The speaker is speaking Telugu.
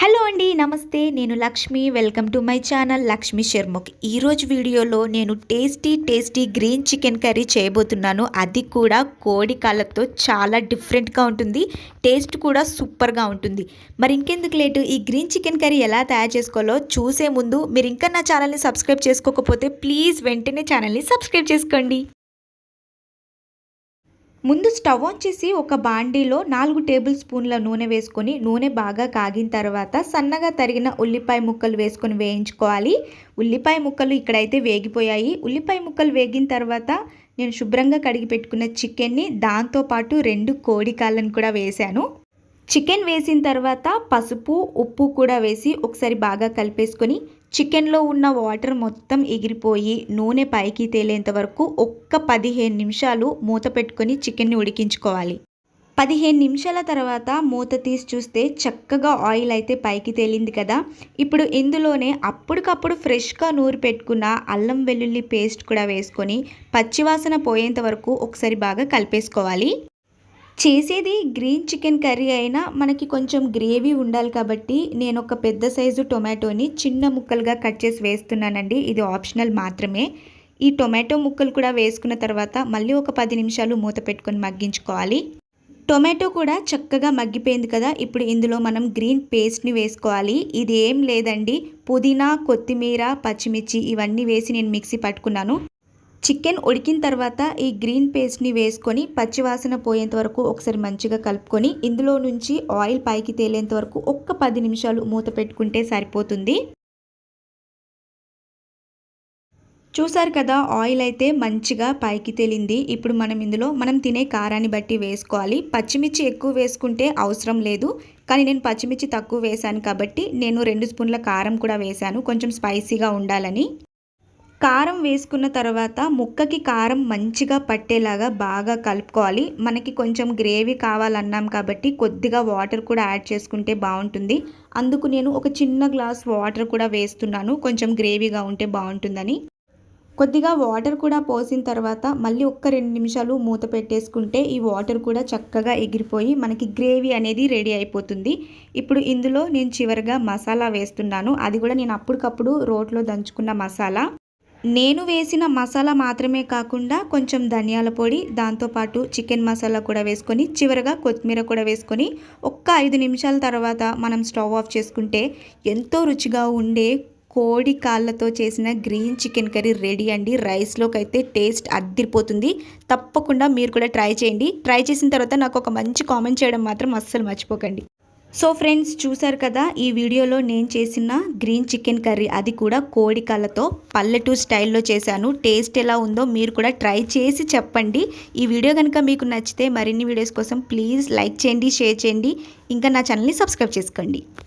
హలో అండి నమస్తే. నేను Lakshmi. Welcome to my channel Lakshmi శర్మక్ ఈరోజు వీడియోలో నేను tasty tasty green chicken curry చేయబోతున్నాను. అది కూడా కోడి కాళ్ళతో చాలా డిఫరెంట్గా ఉంటుంది. టేస్ట్ కూడా సూపర్గా ఉంటుంది. మరి ఇంకెందుకు లేటు? ఈ గ్రీన్ చికెన్ కర్రీ ఎలా తయారు చేసుకోవాలో చూసే ముందు మీరు ఇంకా నా ఛానల్ని సబ్స్క్రైబ్ చేసుకోకపోతే ప్లీజ్ వెంటనే ఛానల్ని సబ్స్క్రైబ్ చేసుకోండి. ముందు స్టవ్ ఆన్ చేసి ఒక బాండీలో నాలుగు టేబుల్ స్పూన్ల నూనె వేసుకొని నూనె బాగా కాగిన తర్వాత సన్నగా తరిగిన ఉల్లిపాయ ముక్కలు వేసుకొని వేయించుకోవాలి. ఉల్లిపాయ ముక్కలు ఇక్కడైతే వేగిపోయాయి. ఉల్లిపాయ ముక్కలు వేగిన తర్వాత నేను శుభ్రంగా కడిగి పెట్టుకున్న చికెన్ని దాంతోపాటు రెండు కోడి కాళ్ళను కూడా వేశాను చికెన్ వేసిన తర్వాత పసుపు ఉప్పు కూడా వేసి ఒకసారి బాగా కలిపేసుకొని చికెన్లో ఉన్న వాటర్ మొత్తం ఎగిరిపోయి నూనె పైకి తేలేంత వరకు ఒక్క పదిహేను నిమిషాలు మూత పెట్టుకొని చికెన్ని ఉడికించుకోవాలి. పదిహేను నిమిషాల తర్వాత మూత తీసి చూస్తే చక్కగా ఆయిల్ అయితే పైకి తేలింది కదా. ఇప్పుడు ఇందులోనే అప్పటికప్పుడు ఫ్రెష్గా నూరు పెట్టుకున్న అల్లం వెల్లుల్లి పేస్ట్ కూడా వేసుకొని పచ్చివాసన పోయేంత వరకు ఒకసారి బాగా కలిపేసుకోవాలి. చేసేది గ్రీన్ చికెన్ కర్రీ అయినా మనకి కొంచెం గ్రేవీ ఉండాలి కాబట్టి నేను ఒక పెద్ద సైజు టొమాటోని చిన్న ముక్కలుగా కట్ చేసి వేస్తున్నానండి. ఇది ఆప్షనల్ మాత్రమే. ఈ టొమాటో ముక్కలు కూడా వేసుకున్న తర్వాత మళ్ళీ ఒక పది నిమిషాలు మూత పెట్టుకొని మగ్గించుకోవాలి. టొమాటో కూడా చక్కగా మగ్గిపోయింది కదా ఇప్పుడు ఇందులో మనం గ్రీన్ పేస్ట్ని వేసుకోవాలి. ఇది ఏం లేదండి పుదీనా కొత్తిమీర పచ్చిమిర్చి ఇవన్నీ వేసి నేను మిక్సీ పట్టుకున్నాను. చికెన్ ఉడికిన తర్వాత ఈ గ్రీన్ పేస్ట్ని వేసుకొని పచ్చివాసన పోయేంత వరకు ఒకసారి మంచిగా కలుపుకొని ఇందులో నుంచి ఆయిల్ పైకి తేలేంత వరకు ఒక్క పది నిమిషాలు మూత పెట్టుకుంటే సరిపోతుంది. చూసారు కదా ఆయిల్ అయితే మంచిగా పైకి తేలింది. ఇప్పుడు మనం ఇందులో మనం తినే కారాన్ని బట్టి వేసుకోవాలి. పచ్చిమిర్చి ఎక్కువ వేసుకుంటే అవసరం లేదు. కానీ నేను పచ్చిమిర్చి తక్కువ వేశాను కాబట్టి నేను రెండు స్పూన్ల కారం కూడా వేశాను. కొంచెం స్పైసీగా ఉండాలని. కారం వేసుకున్న తర్వాత ముక్కకి కారం మంచిగా పట్టేలాగా బాగా కలుపుకోవాలి. మనకి కొంచెం గ్రేవీ కావాలన్నాం కాబట్టి కొద్దిగా వాటర్ కూడా యాడ్ చేసుకుంటే బాగుంటుంది. అందుకు నేను ఒక చిన్న గ్లాస్ వాటర్ కూడా వేస్తున్నాను. కొంచెం గ్రేవీగా ఉంటే బాగుంటుందని. కొద్దిగా వాటర్ కూడా పోసిన తర్వాత మళ్ళీ ఒక్క రెండు నిమిషాలు మూత పెట్టేసుకుంటే ఈ వాటర్ కూడా చక్కగా ఎగిరిపోయి మనకి గ్రేవీ అనేది రెడీ అయిపోతుంది. ఇప్పుడు ఇందులో నేను చివరిగా మసాలా వేస్తున్నాను. అది కూడా నేను అప్పటికప్పుడు రోట్లో దంచుకున్న మసాలా. నేను వేసిన మసాలా మాత్రమే కాకుండా కొంచెం ధనియాల పొడి దాంతోపాటు చికెన్ మసాలా కూడా వేసుకొని చివరగా కొత్తిమీర కూడా వేసుకొని ఒక్క ఐదు నిమిషాల తర్వాత మనం స్టవ్ ఆఫ్ చేసుకుంటే ఎంతో రుచిగా ఉండే కోడి కాళ్ళతో చేసిన గ్రీన్ చికెన్ కర్రీ రెడీ అండి. రైస్లోకి అయితే టేస్ట్ అద్దిరిపోతుంది. తప్పకుండా మీరు కూడా ట్రై చేయండి. ట్రై చేసిన తర్వాత నాకు ఒక మంచి కామెంట్ చేయడం మాత్రం అస్సలు మర్చిపోకండి. సో ఫ్రెండ్స్ చూసారు కదా ఈ వీడియోలో నేను చేసిన గ్రీన్ చికెన్ కర్రీ. అది కూడా కోడి కళ్ళతో పల్లెటూరు స్టైల్లో చేశాను. టేస్ట్ ఎలా ఉందో మీరు కూడా ట్రై చేసి చెప్పండి. ఈ వీడియో కనుక మీకు నచ్చితే మరిన్ని వీడియోస్ కోసం ప్లీజ్ లైక్ చేయండి షేర్ చేయండి. ఇంకా నా ఛానల్ని సబ్స్క్రైబ్ చేసుకోండి.